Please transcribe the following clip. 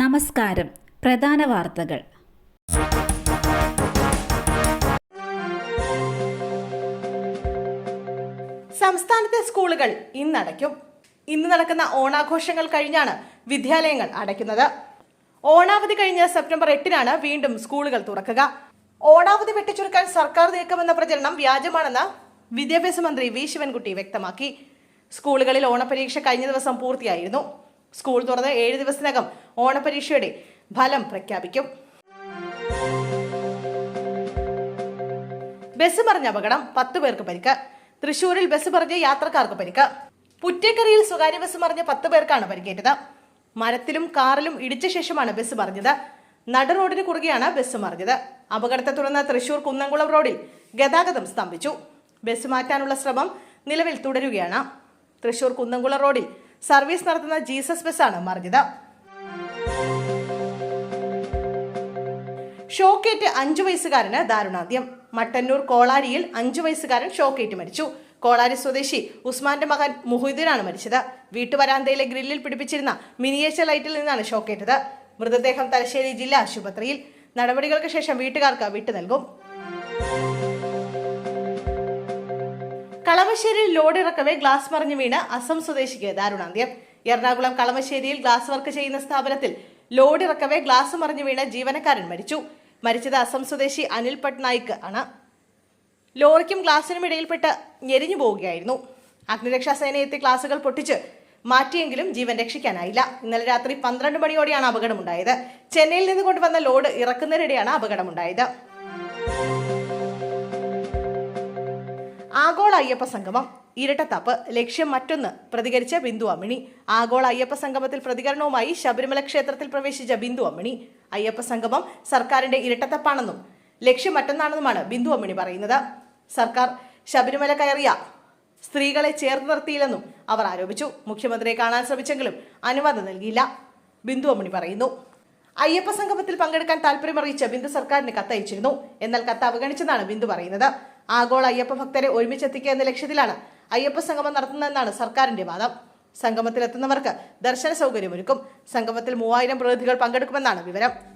നമസ്കാരം. പ്രധാന വാർത്തകൾ. സംസ്ഥാനത്തെ സ്കൂളുകൾ ഇന്നടയ്ക്കും. ഇന്ന് നടക്കുന്ന ഓണാഘോഷങ്ങൾ കഴിഞ്ഞാണ് വിദ്യാലയങ്ങൾ അടയ്ക്കുന്നത്. ഓണാവധി കഴിഞ്ഞ സെപ്റ്റംബർ എട്ടിനാണ് വീണ്ടും സ്കൂളുകൾ തുറക്കുക. ഓണാവധി വെട്ടിച്ചുരുക്കാൻ സർക്കാർ നീക്കമെന്ന പ്രചരണം വ്യാജമാണെന്ന് വിദ്യാഭ്യാസ മന്ത്രി വി. ശിവൻകുട്ടി വ്യക്തമാക്കി. സ്കൂളുകളിൽ ഓണപരീക്ഷ കഴിഞ്ഞ ദിവസം പൂർത്തിയായിരുന്നു. സ്കൂൾ തുറന്ന് ഏഴ് ദിവസത്തിനകം ഓണപരീക്ഷയുടെ ഫലം പ്രഖ്യാപിക്കും. ബസ് മറിഞ്ഞ അപകടം പത്ത് പേർക്ക് പരിക്ക്. തൃശൂരിൽ ബസ് പറഞ്ഞ യാത്രക്കാർക്ക് പരിക്ക്. പുറ്റേക്കരയിൽ സ്വകാര്യ ബസ് പറഞ്ഞ പത്ത് പേർക്കാണ് പരിക്കേറ്റത്. മരത്തിലും കാറിലും ഇടിച്ച ശേഷമാണ് ബസ് മറിഞ്ഞത്. നട റോഡിന് കുറുകെയാണ് ബസ് മറിഞ്ഞത്. അപകടത്തെ തുടർന്ന് തൃശൂർ കുന്നംകുളം റോഡിൽ ഗതാഗതം സ്തംഭിച്ചു. ബസ് മാറ്റാനുള്ള ശ്രമം നിലവിൽ തുടരുകയാണ്. തൃശൂർ കുന്നംകുളം റോഡിൽ സർവീസ് നടത്തുന്ന ജീസസ് ബസ്സാണ് മറിഞ്ഞത് ഷോക്കേറ്റ് അഞ്ചു വയസ്സുകാരന് ദാരുണാന്ത്യം. മട്ടന്നൂർ കോളാരിയിൽ അഞ്ചു വയസ്സുകാരൻ ഷോക്കേറ്റ് മരിച്ചു. കോളാരി സ്വദേശി ഉസ്മാന്റെ മകൻ മുഹുദ്ദീനാണ് മരിച്ചത്. വീട്ടുവരാന്തയിലെ ഗ്രില്ലിൽ പിടിപ്പിച്ചിരുന്ന മിനിയേച്ചർ ലൈറ്റിൽ നിന്നാണ് ഷോക്കേറ്റത്. മൃതദേഹം തലശ്ശേരി ജില്ലാ ആശുപത്രിയിൽ. നടപടികൾക്ക് ശേഷം വീട്ടുകാർക്ക് വിട്ടു നൽകും. കളമശ്ശേരിയിൽ ലോഡ് ഇറക്കവേ ഗ്ലാസ് മറിഞ്ഞു വീണ് അസം സ്വദേശിക്ക് ദാരുണാന്ത്യം. എറണാകുളം കളമശ്ശേരിയിൽ ഗ്ലാസ് വർക്ക് ചെയ്യുന്ന സ്ഥാപനത്തിൽ ലോഡ് ഇറക്കവേ ഗ്ലാസ് മറിഞ്ഞു വീണ് ജീവനക്കാരൻ മരിച്ചു. മരിച്ചത് അസം സ്വദേശി അനിൽ പട്നായിക് ആണ്. ലോറിക്കും ഗ്ലാസിനും ഇടയിൽപ്പെട്ട് ഞെരിഞ്ഞു പോവുകയായിരുന്നു. അഗ്നിരക്ഷാ സേന എത്തി ഗ്ലാസുകൾ പൊട്ടിച്ച് മാറ്റിയെങ്കിലും ജീവൻ രക്ഷിക്കാനായില്ല. ഇന്നലെ രാത്രി പന്ത്രണ്ട് മണിയോടെയാണ് അപകടമുണ്ടായത്. ചെന്നൈയിൽ നിന്ന് കൊണ്ടുവന്ന ലോഡ് ഇറക്കുന്നതിനിടെയാണ് അപകടമുണ്ടായത്. ആഗോള അയ്യപ്പ സംഗമം ഇരട്ടത്താപ്പ്. ലക്ഷ്യം മറ്റൊന്ന് പ്രതികരിച്ച ബിന്ദു അമ്മിണി. ആഗോള അയ്യപ്പ സംഗമത്തിൽ പ്രതികരണവുമായി ശബരിമല ക്ഷേത്രത്തിൽ പ്രവേശിച്ച ബിന്ദു അമ്മിണി. അയ്യപ്പ സംഗമം സർക്കാരിന്റെ ഇരട്ടത്തപ്പാണെന്നും ലക്ഷ്യം മറ്റൊന്നാണെന്നുമാണ് ബിന്ദു അമ്മിണി പറയുന്നത്. സർക്കാർ ശബരിമല കയറിയ സ്ത്രീകളെ ചേർത്ത് നിർത്തിയില്ലെന്നും അവർ ആരോപിച്ചു. മുഖ്യമന്ത്രിയെ കാണാൻ ശ്രമിച്ചെങ്കിലും അനുവാദം നൽകിയില്ല. ബിന്ദു അമ്മിണി പറയുന്നു അയ്യപ്പ സംഗമത്തിൽ പങ്കെടുക്കാൻ താല്പര്യമറിയിച്ച ബിന്ദു സർക്കാരിന് കത്തയച്ചിരുന്നു. എന്നാൽ കത്ത് അവഗണിച്ചെന്നാണ് ബിന്ദു പറയുന്നത്. ആഗോള അയ്യപ്പ ഭക്തരെ ഒരുമിച്ചെത്തിക്കുക എന്ന ലക്ഷ്യത്തിലാണ് അയ്യപ്പ സംഗമം നടത്തുന്നതെന്നാണ് സർക്കാരിന്റെ വാദം. സംഗമത്തിലെത്തുന്നവർക്ക് ദർശന സൗകര്യമൊരുക്കും. സംഗമത്തിൽ മൂവായിരം പ്രതിനിധികൾ പങ്കെടുക്കുമെന്നാണ് വിവരം.